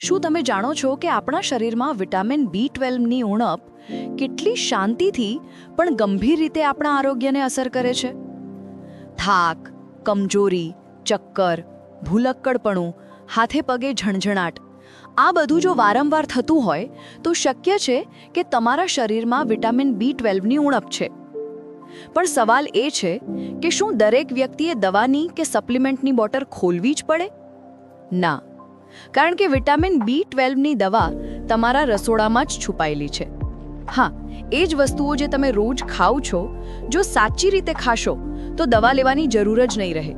શું તમે જાણો છો કે આપણા શરીરમાં વિટામિન બી ટ્વેલ્વની ઉણપ કેટલી શાંતિથી પણ ગંભીર રીતે આપણા આરોગ્યને અસર કરે છે? થાક, કમજોરી, ચક્કર, ભૂલક્કડપણું, હાથે પગે ઝણઝણાટ, આ બધું જો વારંવાર થતું હોય તો શક્ય છે કે તમારા શરીરમાં વિટામિન બી ટ્વેલ્વની ઉણપ છે. પણ સવાલ એ છે કે શું દરેક વ્યક્તિએ દવાની કે સપ્લિમેન્ટની બોટલ ખોલવી જ પડે? ના. કારણ કે વિટામિન બી ટ્વેલ્વની દવા તમારા રસોડામાં જ છુપાયેલી છે. હા, એ જ વસ્તુઓ જે તમે રોજ ખાઓ છો, જો સાચી રીતે ખાશો, તો દવા લેવાની જરૂર જ નહીં રહે.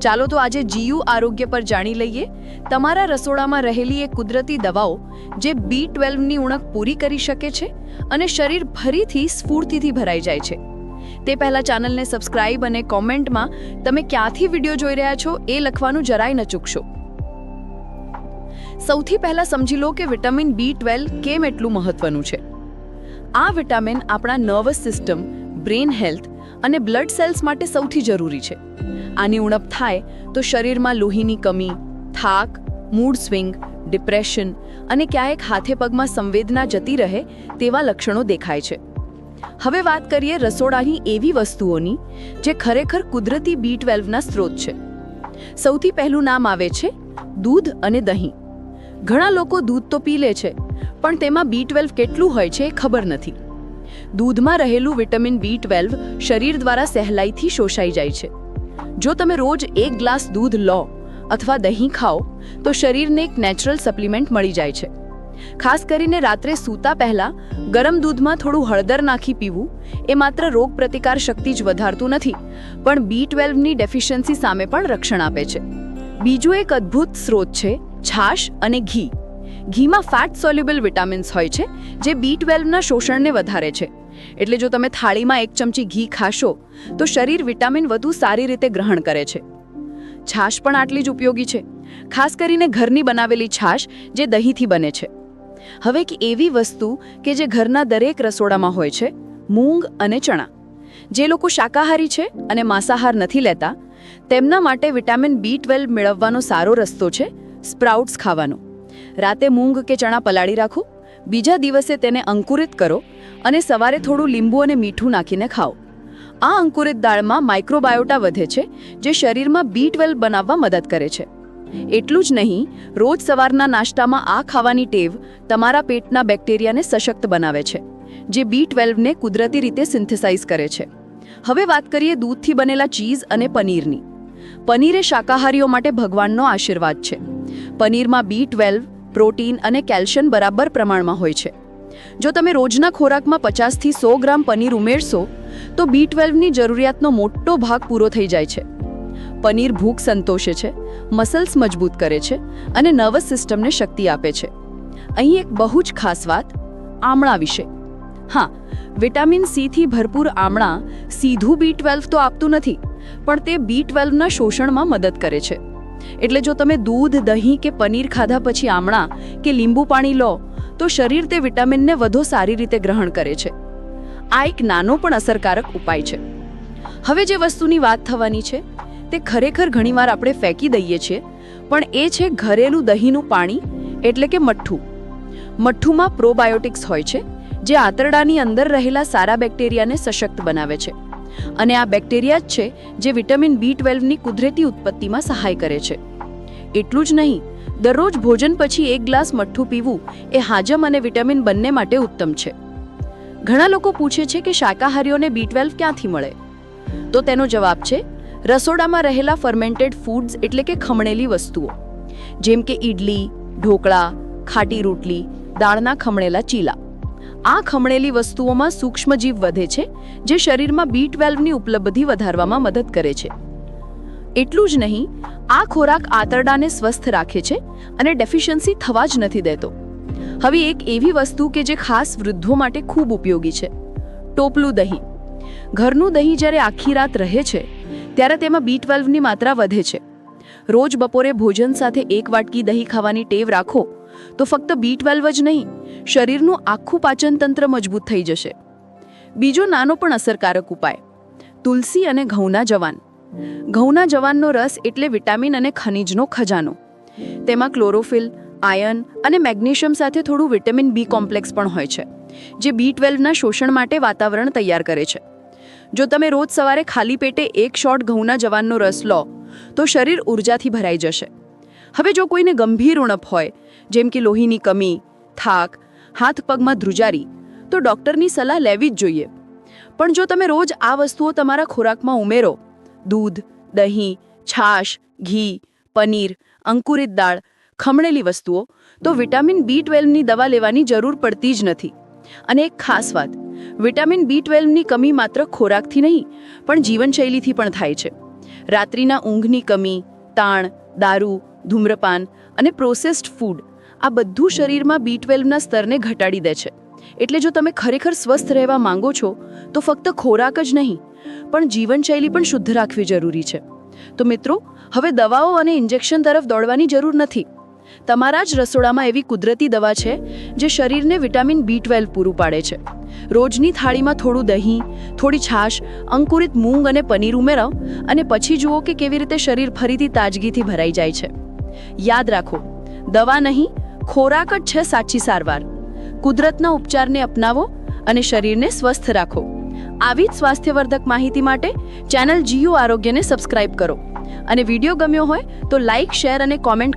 ચાલો તો આજે જીયુ આરોગ્ય પર જાણી લઈએ, તમારા રસોડામાં રહેલી એ કુદરતી દવાઓ જે બી ટ્વેલ્વની ઉણપ પૂરી કરી શકે છે અને શરીર ફરીથી સ્ફૂર્તિથી ભરાઈ જાય છે. તે પહેલાં ચેનલને સબસ્ક્રાઇબ અને કોમેન્ટમાં તમે ક્યાંથી વીડિયો જોઈ રહ્યા છો એ લખવાનું જરાય ન ચૂકશો. સૌથી પહેલા સમજી લો કે વિટામિન બી ટ્વેલ્વ કેમ એટલું મહત્વનું છે. આ વિટામિન આપણા નર્વસ સિસ્ટમ બ્રેન હેલ્થ અને બ્લડ સેલ્સ માટે સૌથી જરૂરી છે. આની ઉણપ થાય તો શરીરમાં લોહીની કમી, થાક, મૂડ સ્વિંગ, ડિપ્રેશન અને ક્યાંક હાથે પગમાં સંવેદના જતી રહે તેવા લક્ષણો દેખાય છે. હવે વાત કરીએ રસોડાની એવી વસ્તુઓની, જે ખરેખર કુદરતી બી ટ્વેલ્વના સ્ત્રોત છે. સૌથી પહેલું નામ આવે છે દૂધ અને દહીં. ઘણા લોકો દૂધ તો પી લે છે, પણ તેમાં બી ટ્વેલ્વ કેટલું હોય છે ખબર નથી. દૂધમાં રહેલું વિટામિન બી ટ્વેલ્વ શરીર દ્વારા સહેલાઈથી શોષાઈ જાય છે. જો તમે રોજ એક ગ્લાસ દૂધ લો અથવા દહીં ખાઓ, તો શરીરને એક નેચરલ સપ્લિમેન્ટ મળી જાય છે. ખાસ કરીને રાત્રે સૂતા પહેલા ગરમ દૂધમાં થોડું હળદર નાખી પીવું, એ માત્ર રોગ પ્રતિકાર શક્તિ જ વધારતું નથી, પણ બી ટ્વેલ્વની ડેફિશિયન્સી સામે પણ રક્ષણ આપે છે. બીજું એક અદ્ભુત સ્ત્રોત છે છાશ અને ઘી. ઘીમાં ફેટ સોલ્યુબલ વિટામિન્સ હોય છે, જે બી ટ્વેલ્વના શોષણને વધારે છે. એટલે જો તમે થાળીમાં એક ચમચી ઘી ખાશો, તો શરીર વિટામિન વધુ સારી રીતે ગ્રહણ કરે છે. છાશ પણ આટલી જ ઉપયોગી છે. ખાસ કરીને ઘરની બનાવેલી છાશ, જે દહીંથી બને છે. હવે એક એવી વસ્તુ કે જે ઘરના દરેક રસોડામાં હોય છે, મૂંગ અને ચણા. જે લોકો શાકાહારી છે અને માંસાહાર નથી લેતા, તેમના માટે વિટામિન બી ટ્વેલ્વ મેળવવાનો સારો રસ્તો છે સ્પ્રાઉટ્સ ખાવાનો. રાતે મૂંગ કે ચણા પલાળી રાખો, બીજા દિવસે તેને અંકુરિત કરો અને સવારે થોડું લીંબુ અને મીઠું નાખીને ખાઓ. આ અંકુરિત દાળમાં માઇક્રોબાયોટા વધે છે, જે શરીરમાં બી ટ્વેલ્વ બનાવવા મદદ કરે છે. એટલું જ નહીં, રોજ સવારના નાસ્તામાં આ ખાવાની ટેવ તમારા પેટના બેક્ટેરિયાને સશક્ત બનાવે છે, જે બી ટ્વેલ્વને કુદરતી રીતે સિન્થેસાઇઝ કરે છે. હવે વાત કરીએ દૂધથી બનેલા ચીઝ અને પનીરની. પનીર શાકાહારીઓ માટે ભગવાનનો આશીર્વાદ છે. પનીરમાં બી ટ્વેલ્વ પ્રોટીન અને કેલ્શિયમ બરાબર પ્રમાણમાં હોય છે. જો તમે રોજના ખોરાકમાં પચાસથી સો ગ્રામ પનીર ઉમેરશો, તો બી ટ્વેલ્વની જરૂરિયાતનો મોટો ભાગ પૂરો થઈ જાય છે. પનીર ભૂખ સંતોષે છે, મસલ્સ મજબૂત કરે છે અને નર્વસ સિસ્ટમને શક્તિ આપે છે. અહીં એક બહુ જ ખાસ વાત, આમળા વિશે. હા, વિટામિન સીથી ભરપૂર આમળા સીધું બી ટ્વેલ્વ તો આપતું નથી, પણ તે બી ટ્વેલ્વના શોષણમાં મદદ કરે છે. એટલે જો તમે દૂધ, દહીં કે પનીર ખાધા પછી આમળા કે લીંબુ પાણી લો, તો શરીર તે વિટામિનને વધુ સારી રીતે ગ્રહણ કરે છે. આ એક નાનો પણ અસરકારક ઉપાય છે. હવે જે વસ્તુની વાત થવાની છે, તે ખરેખર ઘણીવાર આપણે ફેંકી દઈએ છીએ, પણ એ છે ઘરેલું દહીંનું પાણી, એટલે કે મઠ્ઠું. મઠ્ઠુમાં પ્રોબાયોટિક્સ હોય છે, જે આંતરડાની અંદર રહેલા સારા બેક્ટેરિયાને સશક્ત બનાવે છે. અને આ બેક્ટેરિયા જ છે જે વિટામિન બી ટ્વેલ્વની કુદરતી ઉત્પત્તિમાં સહાય કરે છે. એટલું જ નહીં, દરરોજ ભોજન પછી એક ગ્લાસ મઠ્ઠું પીવું એ હાજમ અને વિટામિન બંને માટે ઉત્તમ છે. ઘણા લોકો પૂછે છે કે શાકાહારીઓને બી ટ્વેલ્વ ક્યાંથી મળે? તો તેનો જવાબ છે, રસોડામાં રહેલા ફર્મેન્ટેડ ફૂડ્સ એટલે કે ખમણેલી વસ્તુઓ. જેમ કે ઈડલી, ઢોકળા, ખાટી રોટલી, દાળના ખમણેલા ચીલા. આ ખમણેલી વસ્તુઓમાં સૂક્ષ્મજીવ વધે છે, જે શરીરમાં બી ટ્વેલ્વની ઉપલબ્ધિ વધારવામાં મદદ કરે છે. એટલું જ નહીં, આ ખોરાક આંતરડાને સ્વસ્થ રાખે છે અને ડેફિશિયન્સી થવા જ નથી દેતો. હવે એક એવી વસ્તુ કે જે ખાસ વૃદ્ધો માટે ખૂબ ઉપયોગી છે. ટોપલું દહીં. ઘરનું દહીં જ્યારે આખી રાત રહે છે, ત્યારે તેમાં બી ટ્વેલ્વની માત્રા વધે છે. રોજ બપોરે ભોજન સાથે એક વાટકી દહીં ખાવાની ટેવ રાખો, તો ફક્ત બી ટ્વેલ્વ જ નહીં શરીરનું આખું પાચન તંત્ર મજબૂત થઈ જશે. બીજો નાનો પણ અસરકારક ઉપાય, તુલસી અને ઘઉંના જવાન. ઘઉંના જવાનનો રસ એટલે વિટામિન અને ખનિજનો ખજાનો. તેમાં ક્લોરોફિલ આયર્ન અને મેગ્નેશિયમ સાથે થોડું વિટામિન બી કોમ્પ્લેક્સ પણ હોય છે, જે બી ટ્વેલ્વના શોષણ માટે વાતાવરણ તૈયાર કરે છે. જો તમે રોજ સવારે ખાલી પેટે એક શોટ ઘઉંના જવાનનો રસ લો, તો શરીર ઉર્જાથી ભરાઈ જશે. હવે જો કોઈને ગંભીર ઉણપ હોય, જેમ કે લોહીની કમી, થાક હાથ પગમાં ધ્રુજારી, તો ડૉક્ટરની સલાહ લેવી જ જોઈએ. પણ જો તમે રોજ આ વસ્તુઓ તમારા ખોરાકમાં ઉમેરો, દૂધ, દહીં, છાશ, ઘી, પનીર, અંકુરિત દાળ, ખમણેલી વસ્તુઓ, તો વિટામિન બી ટ્વેલ્વની દવા લેવાની જરૂર પડતી જ નથી. અને એક ખાસ વાત, વિટામિન બી ટ્વેલ્વની કમી માત્ર ખોરાકથી નહીં, પણ જીવનશૈલીથી પણ થાય છે. રાત્રિના ઊંઘની કમી, તાણ, દારૂ, ધૂમ્રપાન અને પ્રોસેસ્ડ ફૂડ આ બધું શરીરમાં બી ટ્વેલ્વના સ્તરને ઘટાડી દે છે. એટલે જો તમે ખરેખર સ્વસ્થ રહેવા માંગો છો, તો ફક્ત ખોરાક જ નહીં, પણ જીવનશૈલી પણ શુદ્ધ રાખવી જરૂરી છે. તો મિત્રો, હવે દવાઓ અને ઇન્જેક્શન તરફ દોડવાની જરૂર નથી. તમારા જ રસોડામાં એવી કુદરતી દવા છે, જે શરીરને વિટામિન બી ટ્વેલ્વ પૂરું પાડે છે. રોજની થાળીમાં થોડું દહીં, થોડી છાશ, અંકુરિત મૂંગ અને પનીર ઉમેરો અને પછી જુઓ કે કેવી રીતે શરીર ફરીથી તાજગીથી ભરાઈ જાય છે. યાદ રાખો, દવા નહીં ખોરાક જ છે સાચી સારવાર. કુદરતના ઉપચારને અપનાવો અને શરીરને સ્વસ્થ રાખો. આવી જ સ્વાસ્થ્યવર્ધક માહિતી માટે ચેનલ જીયુ આરોગ્યને સબસ્ક્રાઇબ કરો. અને વીડિયો ગમ્યો હોય તો લાઇક, શેર અને કોમેન્ટ